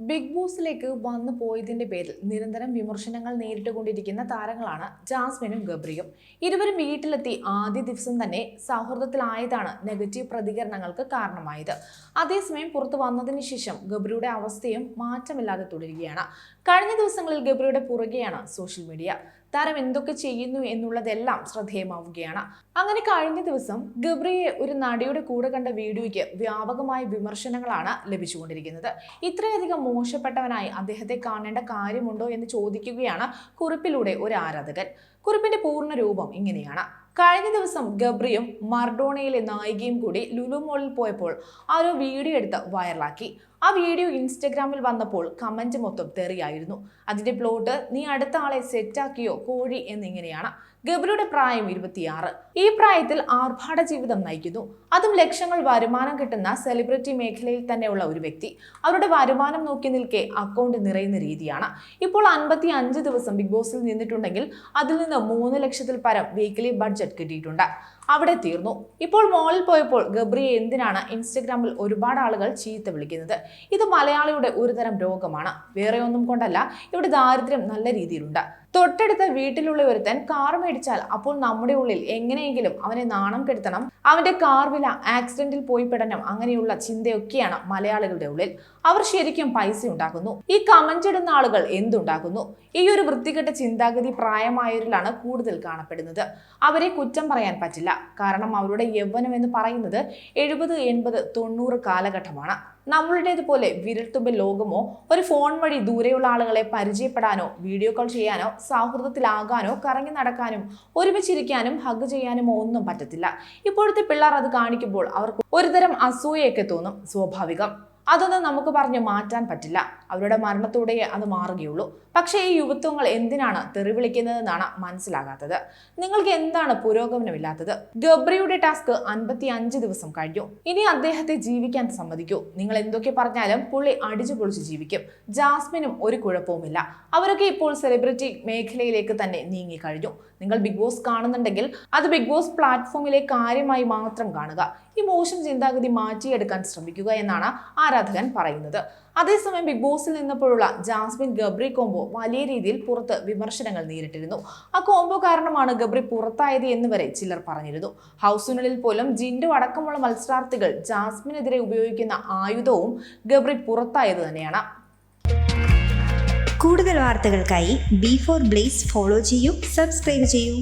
Big ബോസിലേക്ക് വന്നു പോയതിന്റെ പേരിൽ നിരന്തരം വിമർശനങ്ങൾ നേരിട്ടുകൊണ്ടിരിക്കുന്ന താരങ്ങളാണ് ജാസ്മിനും ഗബ്രിയും. ഇരുവരും വീട്ടിലെത്തി ആദ്യ ദിവസം തന്നെ സൗഹൃദത്തിലായതാണ് നെഗറ്റീവ് പ്രതികരണങ്ങൾക്ക് കാരണമായത്. അതേസമയം പുറത്തു വന്നതിന് ശേഷം ഗബ്രിയുടെ അവസ്ഥയും മാറ്റമില്ലാതെ തുടരുകയാണ്. കഴിഞ്ഞ ദിവസങ്ങളിൽ ഗബ്രിയുടെ പുറകെയാണ് സോഷ്യൽ മീഡിയ. താരം എന്തൊക്കെ ചെയ്യുന്നു എന്നുള്ളതെല്ലാം ശ്രദ്ധേയമാവുകയാണ്. അങ്ങനെ കഴിഞ്ഞ ദിവസം ഗബ്രിയെ ഒരു നടിയുടെ കൂടെ കണ്ട വീഡിയോയ്ക്ക് വ്യാപകമായ വിമർശനങ്ങളാണ് ലഭിച്ചുകൊണ്ടിരിക്കുന്നത്. ഇത്രയധികം മോശപ്പെട്ടവനായി അദ്ദേഹത്തെ കാണേണ്ട കാര്യമുണ്ടോ എന്ന് ചോദിക്കുകയാണ് കുറിപ്പിലൂടെ ഒരു ആരാധകൻ. കുറിപ്പിന്റെ പൂർണ രൂപം ഇങ്ങനെയാണ്. കഴിഞ്ഞ ദിവസം ഗബ്രിയും മർഡോണയിലെ നായികയും കൂടി ലുലു മോളിൽ പോയപ്പോൾ ആ ഒരു വീഡിയോ എടുത്ത് വൈറലാക്കി ആ വീഡിയോ ഇൻസ്റ്റഗ്രാമിൽ വന്നപ്പോൾ കമന്റ് മൊത്തം തെറിയായിരുന്നു. അതിന്റെ പ്ലോട്ട് നീ അടുത്ത ആളെ സെറ്റാക്കിയോ കോഴി എന്നിങ്ങനെയാണ്. ഗബ്രിയുടെ പ്രായം ഇരുപത്തിയാറ്. ഈ പ്രായത്തിൽ ആർഭാട ജീവിതം നയിക്കുന്നു. അതും ലക്ഷങ്ങൾ വരുമാനം കിട്ടുന്ന സെലിബ്രിറ്റി മേഖലയിൽ തന്നെയുള്ള ഒരു വ്യക്തി. അവരുടെ വരുമാനം നോക്കി നിൽക്കെ അക്കൗണ്ട് നിറയുന്ന രീതിയാണ്. ഇപ്പോൾ അൻപത്തി അഞ്ച് ദിവസം ബിഗ് ബോസിൽ നിന്നിട്ടുണ്ടെങ്കിൽ അതിൽ നിന്ന് മൂന്ന് ലക്ഷത്തിൽ പരം വീക്കിലി ബഡ്ജറ്റ് കിട്ടിയിട്ടുണ്ട്. അവിടെ തീർന്നു. ഇപ്പോൾ മോളിൽ പോയപ്പോൾ ഗബ്രിയെ എന്തിനാണ് ഇൻസ്റ്റഗ്രാമിൽ ഒരുപാട് ആളുകൾ ചീത്ത വിളിക്കുന്നത്? ഇത് മലയാളിയുടെ ഒരുതരം രോഗമാണ്. വേറെ ഒന്നും കൊണ്ടല്ല ഇവിടെ ദാരിദ്ര്യം നല്ല രീതിയിലുണ്ട്. തൊട്ടടുത്ത വീട്ടിലുള്ള ഒരുത്തൻ കാർ മേടിച്ചാൽ അപ്പോൾ നമ്മുടെ ഉള്ളിൽ എങ്ങനെയെങ്കിലും അവനെ നാണം കെടുത്തണം. അവന്റെ കാർ വില ആക്സിഡന്റിൽ പോയി പെടണം അങ്ങനെയുള്ള ചിന്തയൊക്കെയാണ് മലയാളികളുടെ ഉള്ളിൽ. അവർ ശരിക്കും പൈസ ഉണ്ടാക്കുന്നു. ഈ കമന്റ് ആളുകൾ എന്തുണ്ടാക്കുന്നു? ഈ ഒരു വൃത്തികെട്ട ചിന്താഗതി പ്രായമായവരിലാണ് കൂടുതൽ കാണപ്പെടുന്നത്. അവരെ കുറ്റം പറയാൻ പറ്റില്ല. കാരണം അവരുടെ യൗവനം എന്ന് പറയുന്നത് എഴുപത് എൺപത് തൊണ്ണൂറ് കാലഘട്ടമാണ്. നമ്മളുടേതുപോലെ വിരൽത്തുമ്പിൽ ലോകമോ ഒരു ഫോൺ വഴി ദൂരെയുള്ള ആളുകളെ പരിചയപ്പെടാനോ വീഡിയോ കോൾ ചെയ്യാനോ സൗഹൃദത്തിലാകാനോ കറങ്ങി നടക്കാനും ഒരുമിച്ചിരിക്കാനും ഹഗ് ചെയ്യാനുമോ ഒന്നും പറ്റത്തില്ല. ഇപ്പോഴത്തെ പിള്ളേർ അത് കാണിക്കുമ്പോൾ അവർക്ക് ഒരുതരം അസൂയയൊക്കെ തോന്നും സ്വാഭാവികം. അതൊന്നും നമുക്ക് പറഞ്ഞ് മാറ്റാൻ പറ്റില്ല. അവരുടെ മരണത്തോടെ അത് മാറുകയുള്ളൂ. പക്ഷേ ഈ യുവത്വങ്ങൾ എന്തിനാണ് തെറി വിളിക്കുന്നതെന്നാണ് മനസ്സിലാകാത്തത്. നിങ്ങൾക്ക് എന്താണ് പുരോഗമനമില്ലാത്തത്? ഗബ്രിയുടെ ടാസ്ക് അൻപത്തി അഞ്ച് ദിവസം കഴിഞ്ഞു. ഇനി അദ്ദേഹത്തെ ജീവിക്കാൻ സമ്മതിക്കൂ. നിങ്ങൾ എന്തൊക്കെ പറഞ്ഞാലും പുള്ളി അടിച്ചു പൊളിച്ച് ജീവിക്കും. ജാസ്മിനും ഒരു കുഴപ്പവുമില്ല. അവരൊക്കെ ഇപ്പോൾ സെലിബ്രിറ്റി മേഖലയിലേക്ക് തന്നെ നീങ്ങി കഴിഞ്ഞു. നിങ്ങൾ ബിഗ് ബോസ് കാണുന്നുണ്ടെങ്കിൽ അത് ബിഗ് ബോസ് പ്ലാറ്റ്ഫോമിലെ കാര്യമായി മാത്രം കാണുക. ഈ മോശം ചിന്താഗതി മാറ്റിയെടുക്കാൻ ശ്രമിക്കുക എന്നാണ് ആരാധകൻ പറയുന്നത്. അതേസമയം ബിഗ് ബോസിൽ നിന്നപ്പോഴുള്ള ജാസ്മിൻ ഗബ്രി കോംബോ വലിയ രീതിയിൽ പുറത്ത് വിമർശനങ്ങൾ നേരിട്ടിരുന്നു. ആ കോംബോ കാരണമാണ് ഗബ്രി പുറത്തായത് എന്ന് വരെ ചിലർ പറഞ്ഞിരുന്നു. ഹൗസിനുള്ളിൽ പോലും ജിൻഡു അടക്കമുള്ള മത്സരാർത്ഥികൾ ജാസ്മിനെതിരെ ഉപയോഗിക്കുന്ന ആയുധവും ഗബ്രി പുറത്തായത് തന്നെയാണ്. കൂടുതൽ വാർത്തകൾക്കായി ബി ഫോർ ബ്ലേസ് ഫോളോ ചെയ്യൂ സബ്സ്ക്രൈബ് ചെയ്യൂ.